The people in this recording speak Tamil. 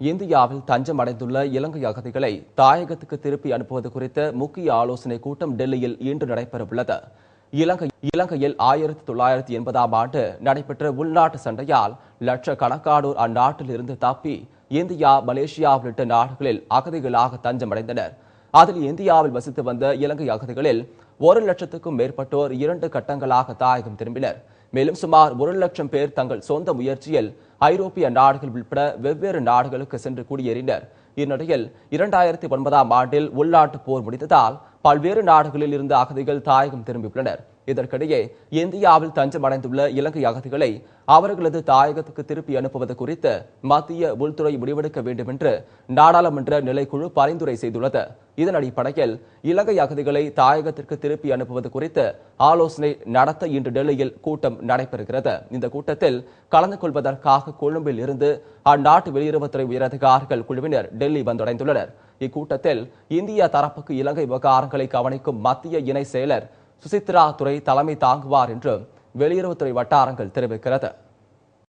இந்தியாவில் தஞ்சம் அடைந்துள்ள இலங்கை அகதிகளை தாயகத்துக்கு திருப்பி அனுப்புவது குறித்த முக்கிய ஆலோசனை கூட்டம் டெல்லியில் இன்று நடைபெறவுள்ளது. இலங்கை இலங்கையில் ஆயிரத்தி தொள்ளாயிரத்தி எண்பதாம் ஆண்டு நடைபெற்ற உள்நாட்டு சண்டையால் லட்சக்கணக்கானோர் அந்நாட்டில் இருந்து தப்பி இந்தியா மலேசியா உள்ளிட்ட நாடுகளில் அகதிகளாக தஞ்சமடைந்தனர். அதில் இந்தியாவில் வசித்து வந்த இலங்கை அகதிகளில் ஒரு லட்சத்துக்கும் மேற்பட்டோர் இரண்டு கட்டங்களாக தாயகம் திரும்பினர். மேலும் சுமார் ஒரு லட்சம் பேர் தங்கள் சொந்த முயற்சியில் ஐரோப்பிய நாடுகள் உள்பட வெவ்வேறு நாடுகளுக்கு சென்று குடியேறினர். இந்நிலையில் இரண்டாயிரத்தி ஒன்பதாம் ஆண்டில் உள்நாட்டு போர் முடிந்ததால் பல்வேறு நாடுகளில் இருந்து அகதிகள் தாயகம் திரும்பியுள்ளனர். இதற்கிடையே இந்தியாவில் தஞ்சமடைந்துள்ள இலங்கை அகதிகளை அவர்களது தாயகத்துக்கு திருப்பி அனுப்புவது குறித்து மத்திய உள்துறை முடிவெடுக்க வேண்டும் என்று நாடாளுமன்ற நிலைக்குழு பரிந்துரை செய்துள்ளது. இதன் அடிப்படையில் இலங்கை அகதிகளை தாயகத்திற்கு திருப்பி அனுப்புவது குறித்து ஆலோசனை நடத்த இன்று டெல்லியில் கூட்டம் நடைபெறுகிறது. இந்த கூட்டத்தில் கலந்து கொள்வதற்காக கொழும்பில் இருந்து அந்நாட்டு வெளியுறவுத்துறை உயரதிகாரிகள் குழுவினர் டெல்லி வந்தடைந்துள்ளனர். இக்கூட்டத்தில் இந்திய தரப்புக்கு இலங்கை விவகாரங்களை கவனிக்கும் மத்திய இணை செயலர் சுசித்ரா துறை தலைமை தாங்குவார் என்று வெளியுறவுத்துறை வட்டாரங்கள் தெரிவிக்கிறது.